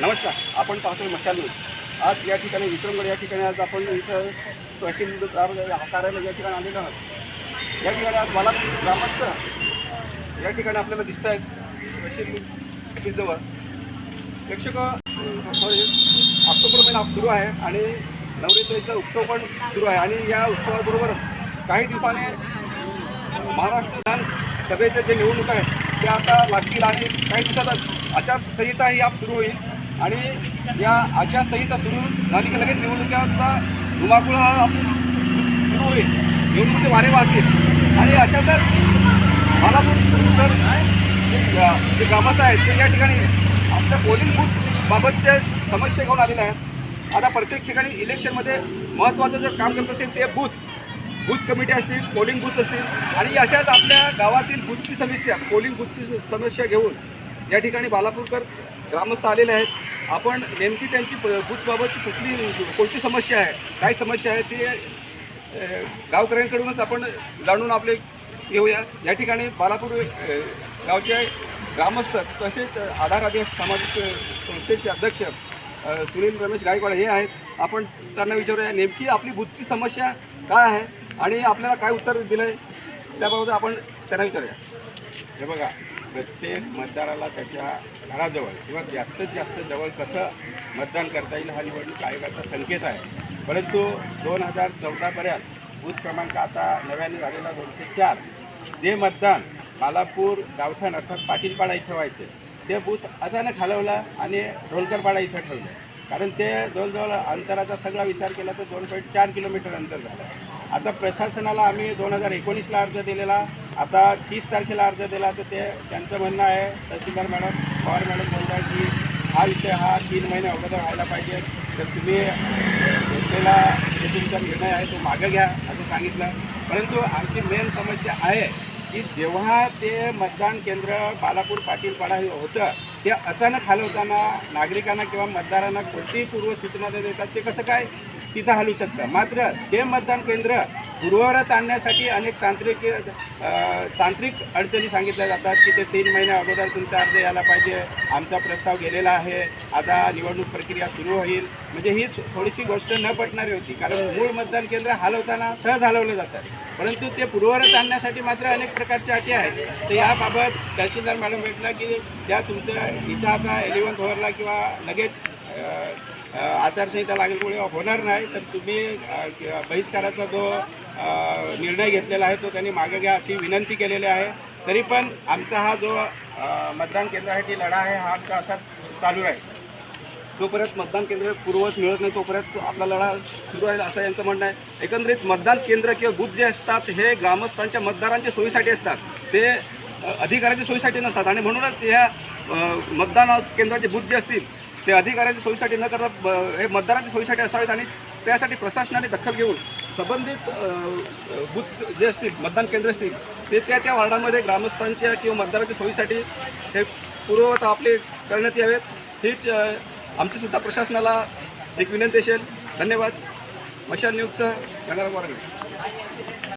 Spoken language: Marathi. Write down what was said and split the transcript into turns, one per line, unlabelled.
नमस्कार आपण पाहतोय मशाल न्यूज. आज या ठिकाणी विक्रमगड या ठिकाणी आज आपण इथं तहसीलदार कार्यालय या ठिकाणी आलेलो आहोत. या ठिकाणी आज मला ग्रामस्थ या ठिकाणी आपल्याला दिसत आहेत तहसील प्रेक्षक ऑक्टोबर महिना सुरू आहे आणि नवरेचा उत्सव पण सुरू आहे. आणि या उत्सवाबरोबर काही दिवसाने महाराष्ट्र विधानसभेच्या जे निवडणूक आहेत ते आता लागतील आणि काही दिवसात आचारसंहिता ही आप सुरू होईल. आणि या आचारसंहिता सुरू झाली की लगेच निवडणुकीचा धुमाकूळ हा आपण सुरू होईल. निवडणुकीचे वारे वाहतील. आणि अशातच बालापूर तर जे जे ग्रामस्थ आहेत ते या ठिकाणी आपल्या पोलिंग बूथबाबतच्या समस्या घेऊन आलेल्या आहेत. आता प्रत्येक ठिकाणी इलेक्शनमध्ये महत्त्वाचं जर काम करत असेल ते बूथ बूथ कमिटी असतील पोलिंग बूथ असतील. आणि अशाच आपल्या गावातील बूथची समस्या पोलिंग बूथची समस्या घेऊन या ठिकाणी बालापूरकर ग्रामस्थ आलेले आहेत. आपण नेमकी त्यांची बूथबाबतची कुठली कोणती समस्या आहे? काय समस्या आहे ती गावकऱ्यांकडूनच आपण जाणून आपले घेऊया. या ठिकाणी बालापूर गावचे ग्रामस्थ तसेच आधार आदिवासी सामाजिक संस्थेचे अध्यक्ष सुनील रमेश गायकवाड हे आहेत. आपण त्यांना विचारूया नेमकी आपली बुथची समस्या काय आहे आणि आपल्याला काय उत्तर दिलं आहे त्याबाबत आपण त्यांना विचारूया.
हे बघा. प्रत्येक मतदाराला त्याच्या घराजवळ किंवा जास्तीत जास्त जवळ कसं मतदान करता येईल हा निवडणूक आयोगाचा संकेत आहे. परंतु दोन हजार चौदापर्यंत बूथ क्रमांक आता नव्याने झालेला दोनशे चार. जे मतदान बालापूर गावठण अर्थात पाटीलपाडा इथं व्हायचे ते बूथ अचानक हलवलं आणि ढोलकरपाडा इथं ठेवलं. कारण ते जवळजवळ अंतराचा सगळा विचार केला तर दोन पॉईंट चार किलोमीटर अंतर झालं. आता प्रशासनाला आम्ही दोन हजार एकोणीसला अर्ज दिलेला. आता तीस तारखेला अर्ज दिला तर ते त्यांचं म्हणणं आहे तहसीलदार मॅडम पवार मॅडम बोलतात की हा विषय हा तीन महिने अगोदर व्हायला पाहिजे. तर तुम्ही घेतलेला जे तुमचा निर्णय आहे तो मागं घ्या असं सांगितलं. परंतु आमची मेन समस्या आहे की जेव्हा ते मतदान केंद्र बालापूर पाटीलपाडा हे होतं ते अचानक हलवताना नागरिकांना किंवा मतदारांना कोणतीही पूर्वसूचना न देतात ते कसं काय तिथं हलवू शकतं. मात्र ते मतदान केंद्र पूर्ववरात आणण्यासाठी अनेक तांत्रिक तांत्रिक अडचणी सांगितल्या जातात की ते तीन महिन्या अगोदर तुमचा अर्ज यायला पाहिजे. आमचा प्रस्ताव गेलेला आहे. आता निवडणूक प्रक्रिया सुरू होईल. म्हणजे ही थोडीशी गोष्ट न पटणारी होती. कारण मूळ मतदान केंद्र हलवताना सहज हलवलं जातं. परंतु ते पूर्ववरात आणण्यासाठी मात्र अनेक प्रकारच्या अटी आहेत. तर याबाबत तहसीलदार मॅडम भेटला की त्या तुमचं इथं आता एलिव्हन्थ ओव्हरला किंवा लगेच आचारसंहिता लागल्यामुळे होणार नाही तर तुम्ही बहिष्काराचा जो निर्णय घेतलेला आहे तो त्यांनी मागे घ्या अशी विनंती केलेली आहे. तरी पण आमचा हा जो मतदान केंद्रासाठी लढा आहे हा आमचा असाच चालू राहील.
जोपर्यंत मतदान केंद्र पूर्ववत मिळत नाही तोपर्यंत आपला लढा सुरू आहे असं यांचं म्हणणं आहे. एकंदरीत मतदान केंद्र किंवा बूथ जे असतात हे ग्रामस्थांच्या मतदारांच्या सोयीसाठी असतात. ते अधिकाऱ्यांच्या सोयीसाठी नसतात. आणि म्हणूनच या मतदान केंद्राचे बूथ जे असतील ते अधिकाऱ्यांच्या सोयीसाठी न करता ब- हे मतदारांच्या सोयीसाठी असावेत आणि त्यासाठी प्रशासनाने दखल घेऊन संबंधित बूथ जे असतील मतदान केंद्र असतील ते त्या त्या वार्डामध्ये ग्रामस्थांच्या किंवा मतदारांच्या सोयीसाठी हे पूर्ववत आपले करण्यात यावेत. हीच आमचीसुद्धा प्रशासनाला एक विनंती असेल. धन्यवाद. मशाल न्यूजचं गंगाराम वारंग